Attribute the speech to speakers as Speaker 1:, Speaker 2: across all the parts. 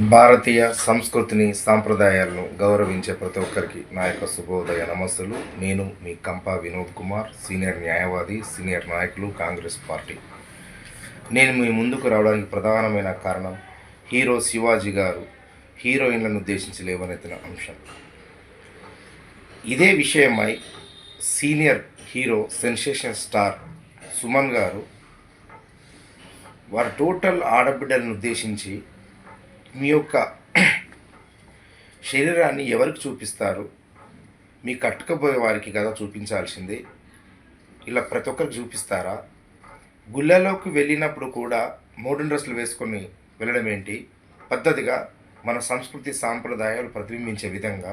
Speaker 1: భారతీయ సంస్కృతిని సాంప్రదాయాలను గౌరవించే ప్రతి ఒక్కరికి నా యొక్క శుభోదయ నమస్సులు. నేను మీ కంపా వినోద్ కుమార్ సీనియర్ న్యాయవాది సీనియర్ నాయకులు కాంగ్రెస్ పార్టీ. నేను మీ ముందుకు రావడానికి ప్రధానమైన కారణం హీరో శివాజీ గారు హీరోయిన్లను ఉద్దేశించి లేవనెత్తిన అంశం. ఇదే విషయమై senior hero sensation star Suman garu వారి టోటల్ ఆడబిడ్డలను ఉద్దేశించి మీ యొక్క శరీరాన్ని ఎవరికి చూపిస్తారు? మీ కట్టుకపోయే వారికి కదా చూపించాల్సింది. ఇలా ప్రతి ఒక్కరికి చూపిస్తారా? గుళ్ళలోకి వెళ్ళినప్పుడు కూడా మోడర్న్ డ్రెస్సులు వేసుకొని వెళ్ళడం ఏంటి? పద్ధతిగా మన సంస్కృతి సాంప్రదాయాలు ప్రతిబింబించే విధంగా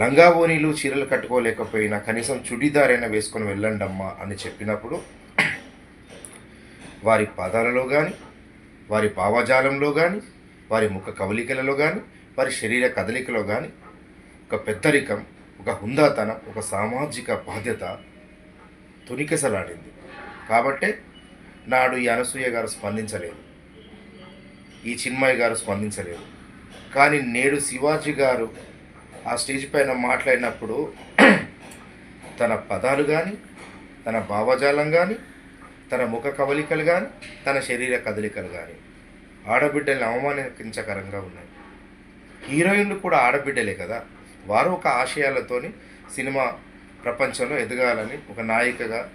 Speaker 1: లంగావోనీలు చీరలు కట్టుకోలేకపోయినా కనీసం చుడిదారైనా వేసుకొని వెళ్ళండమ్మా అని చెప్పినప్పుడు వారి పదాలలో కానీ వారి భావజాలంలో కానీ వారి ముఖ కవలికలలో కానీ వారి శరీర కదలికలో కానీ ఒక పెద్దరికం ఒక హుందాతనం ఒక సామాజిక బాధ్యత తునికెసలాడింది కాబట్టే నాడు ఈ అనసూయ గారు స్పందించలేదు. ఈ చిన్మయ్య గారు స్పందించలేదు. కానీ నేడు శివాజీ గారు ఆ స్టేజ్ పైన మాట్లాడినప్పుడు తన పదాలు కానీ తన భావజాలం కానీ తన ముఖ కవలికలు కానీ తన శరీర కదలికలు కానీ ఆడబిడ్డల్ని అవమానించకరంగా ఉన్నాయి. హీరోయిన్లు కూడా ఆడబిడ్డలే కదా. వారు ఒక ఆశయాలతోని సినిమా ప్రపంచంలో ఎదగాలని ఒక నాయికగా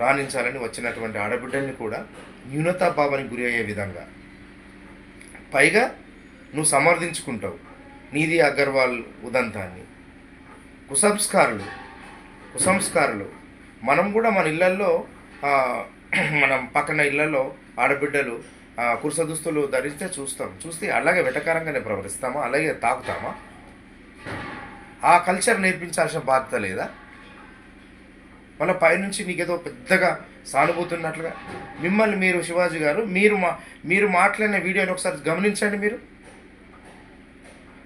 Speaker 1: రాణించాలని వచ్చినటువంటి ఆడబిడ్డల్ని కూడా న్యూనతాభావానికి గురి అయ్యే విధంగా. పైగా నువ్వు సమర్థించుకుంటావు నీది అగర్వాల్ ఉదంతాన్ని. కుసంస్కారులు కుసంస్కారులు. మనం కూడా మన ఇళ్ళల్లో మనం పక్కన ఇళ్ళల్లో ఆడబిడ్డలు కురుస దుస్తులు ధరిస్తే చూస్తాం. చూస్తే అలాగే వెటకారంగానే ప్రవర్తిస్తామా? అలాగే తాకుతామా ఆ కల్చర్ నేర్పించాల్సిన బాధ్యత లేదా? మళ్ళీ పైనుంచి నీకేదో పెద్దగా సానుభూతున్నట్లుగా మిమ్మల్ని మీరు శివాజీ గారు మీరు మా మీరు మాట్లాడిన వీడియోని ఒకసారి గమనించండి మీరు.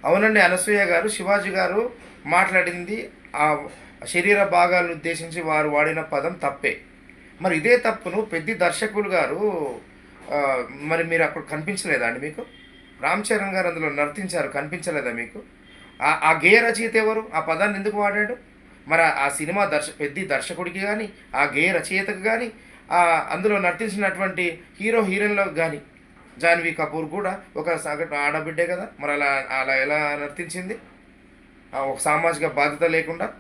Speaker 1: అవునండి అనసూయ గారు శివాజీ గారు మాట్లాడింది ఆ శరీర భాగాలను ఉద్దేశించి వారు వాడిన పదం తప్పే. మరి ఇదే తప్పును పెద్ద దర్శకులు గారు మరి మీరు అక్కడ కనిపించలేదా అండి మీకు? రామ్ చరణ్ గారు అందులో నర్తించారు కనిపించలేదా మీకు? ఆ- గేయ రచయిత ఎవరు? ఆ పదాన్ని ఎందుకు వాడాడు? మరి ఆ- సినిమా దర్శ పెద్ద దర్శకుడికి కానీ ఆ గేయ రచయితకు కానీ అందులో నర్తించినటువంటి హీరో హీరోయిన్లకు కానీ జాన్వీ కపూర్ కూడా ఒక సగటు ఆడబిడ్డే కదా? మరి అలా అలా ఎలా నర్తించింది? ఒక సామాజిక బాధ్యత లేకుండా?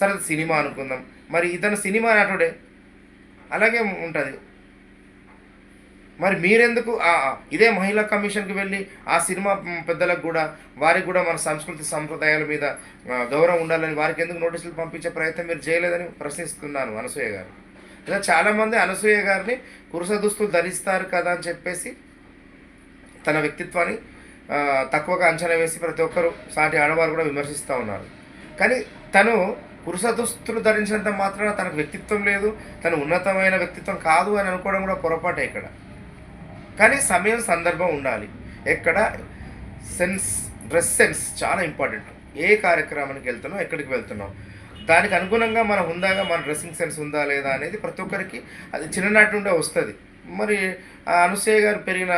Speaker 1: సరే అది సినిమా అనుకుందాం. మరి ఇతను సినిమా నటుడే. అలాగే ఉంటుంది. మరి మీరెందుకు? ఇదే మహిళా కమిషన్కి వెళ్ళి ఆ సినిమా పెద్దలకు కూడా వారికి కూడా మన సంస్కృతి సంప్రదాయాల మీద గౌరవం ఉండాలని వారికి ఎందుకు నోటీసులు పంపించే ప్రయత్నం మీరు చేయలేదని ప్రశ్నిస్తున్నాను అనసూయ గారు. ఇలా చాలామంది అనసూయ గారిని కురుస దుస్తులు ధరిస్తారు కదా అని చెప్పేసి తన వ్యక్తిత్వాన్ని తక్కువగా అంచనా వేసి ప్రతి ఒక్కరు సాటి ఆడవారు కూడా విమర్శిస్తూ ఉన్నారు. కానీ తను పురుష దుస్తులు ధరించినంత మాత్రాన తనకు వ్యక్తిత్వం లేదు తను ఉన్నతమైన వ్యక్తిత్వం కాదు అని అనుకోవడం కూడా పొరపాటే ఇక్కడ. కానీ సమయం సందర్భం ఉండాలి. ఎక్కడ సెన్స్ డ్రెస్ సెన్స్ చాలా ఇంపార్టెంట్. ఏ కార్యక్రమానికి వెళ్తున్నాం ఎక్కడికి వెళ్తున్నావు దానికి అనుగుణంగా మన హుందాగా మన డ్రెస్సింగ్ సెన్స్ ఉందా లేదా అనేది ప్రతి ఒక్కరికి అది చిన్ననాటి నుండే వస్తుంది. మరి ఆ అనుసూయ గారు పెరిగిన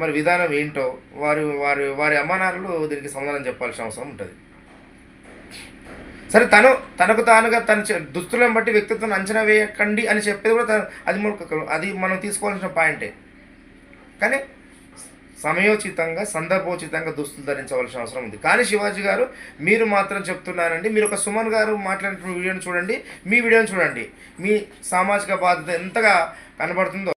Speaker 1: మరి విధానం ఏంటో వారి వారి వారి అమ్మానాన్నలు దీనికి సమాధానం చెప్పాల్సిన అవసరం ఉంటుంది. సరే తను తనకు తానుగా తన దుస్తులను బట్టి వ్యక్తిత్వం అంచనా వేయకండి అని చెప్పేది కూడా తను- అది అది మనం తీసుకోవాల్సిన పాయింటే. కానీ సమయోచితంగా సందర్భోచితంగా దుస్తులు ధరించవలసిన అవసరం ఉంది. కానీ శివాజీ గారు మీరు మాత్రం చెప్తున్నారండి మీరు ఒక సుమన్ గారు మాట్లాడిన వీడియోని చూడండి మీ వీడియోని చూడండి. మీ సామాజిక బాధ్యత ఎంతగా కనబడుతుందో.